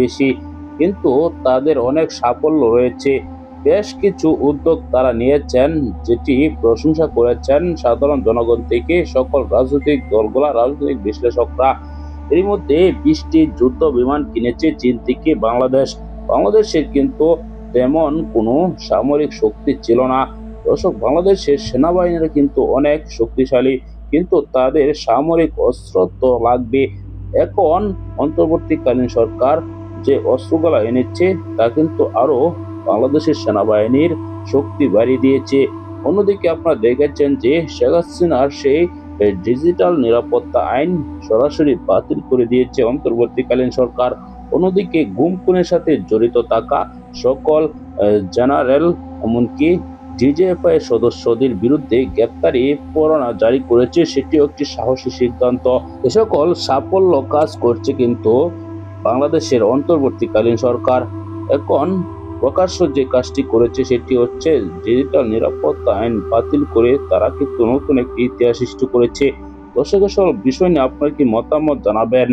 বেশি, কিন্তু তাদের অনেক সাফল্য রয়েছে। বেশ কিছু উদ্যোগ তারা নিয়েছেন, যেটি প্রশংসা করেছেন সাধারণ জনগণ থেকে সকল রাজনৈতিক দলগুলা, রাজনৈতিক বিশ্লেষকরা। এর মধ্যে বিশটি যুদ্ধ বিমান কিনেছে চীন থেকে বাংলাদেশ। বাংলাদেশের কিন্তু তেমন কোনো সামরিক শক্তি ছিল না। দর্শক, বাংলাদেশের সেনাবাহিনীরা কিন্তু অনেক শক্তিশালী, কিন্তু তাদের সামরিক অস্ত্র তো লাগবে। এখন অন্তর্বর্তীকালীন সরকার যে অস্ত্রগুলা এনেছে, তা কিন্তু আরও বাংলাদেশের সেনাবাহিনীর শক্তি বাড়িয়ে দিয়েছে। অন্যদিকে আপনারা দেখেছেন যে শেখ হাসিনার সেই ডিজিটাল নিরাপত্তা আইন সরাসরি বাতিল করে দিয়েছে অন্তর্বর্তীকালীন সরকার। অন্যদিকে গুম খুনের সাথে জড়িত থাকা সকল জেনারেল, এমনকি ডিজিএফআই সদস্যদের বিরুদ্ধে গ্রেপ্তারি পরোয়ানা জারি করেছে, সেটিও একটি সাহসী সিদ্ধান্ত। এ সকল সাফল্য কাজ করছে কিন্তু বাংলাদেশের অন্তর্বর্তীকালীন সরকার এখন প্রকাশ্য যে কাজটি করেছে সেটি হচ্ছে ডিজিটাল নিরাপত্তা আইন বাতিল করে তারা কিন্তু নতুন একটি ইতিহাস সৃষ্টি করেছে। দর্শকের সব বিষয় নিয়ে আপনার কি মতামত জানাবেন?